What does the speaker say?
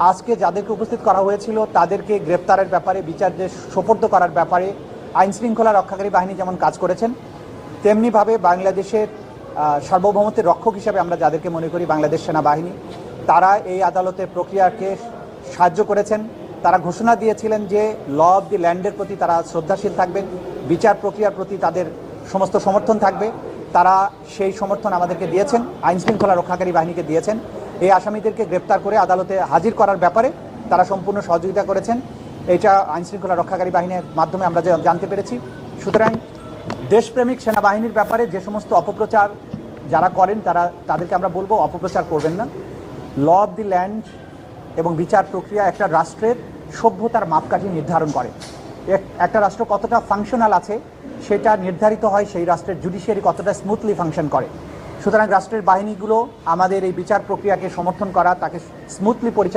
আজকে যাদেরকে উপস্থিত করা হয়েছিল, তাদেরকে গ্রেপ্তারের ব্যাপারে বিচারদের সোপর্দ করার ব্যাপারে আইন শৃঙ্খলা রক্ষাকারী বাহিনী যেমন কাজ করেছেন, তেমনিভাবে বাংলাদেশের সার্বভৌমত্বের রক্ষক হিসাবে আমরা যাদেরকে মনে করি বাংলাদেশ সেনাবাহিনী, তারা এই আদালতের প্রক্রিয়াকে সাহায্য করেছেন। তারা ঘোষণা দিয়েছিলেন যে, ল অব দি ল্যান্ডের প্রতি তারা শ্রদ্ধাশীল থাকবেন, বিচার প্রক্রিয়ার প্রতি তাদের সমস্ত সমর্থন থাকবে। তারা সেই সমর্থন আমাদেরকে দিয়েছেন, আইন শৃঙ্খলা রক্ষাকারী বাহিনীকে দিয়েছেন। এই আসামিদেরকে গ্রেপ্তার করে আদালতে হাজির করার ব্যাপারে তারা সম্পূর্ণ সহযোগিতা করেছেন। এটা আইনশৃঙ্খলা রক্ষাকারী বাহিনীর মাধ্যমে আমরা জানতে পেরেছি। সুতরাং দেশপ্রেমিক সেনাবাহিনীর ব্যাপারে যে সমস্ত অপপ্রচার যারা করেন, তারা, তাদেরকে আমরা বলব অপপ্রচার করবেন না। ল অব দি ল্যান্ড এবং বিচার প্রক্রিয়া একটা রাষ্ট্রের সভ্যতার মাপকাঠি নির্ধারণ করে। এক- একটা রাষ্ট্র কতটা ফাংশনাল আছে, সেটা নির্ধারিত হয় সেই রাষ্ট্রের জুডিশিয়ারি কতটা স্মুথলি ফাংশন করে। সুতরাং রাষ্ট্রের বাহিনীগুলো আমাদের এই বিচার প্রক্রিয়াকে সমর্থন করা তাকে স্মুথলি পরিচালনা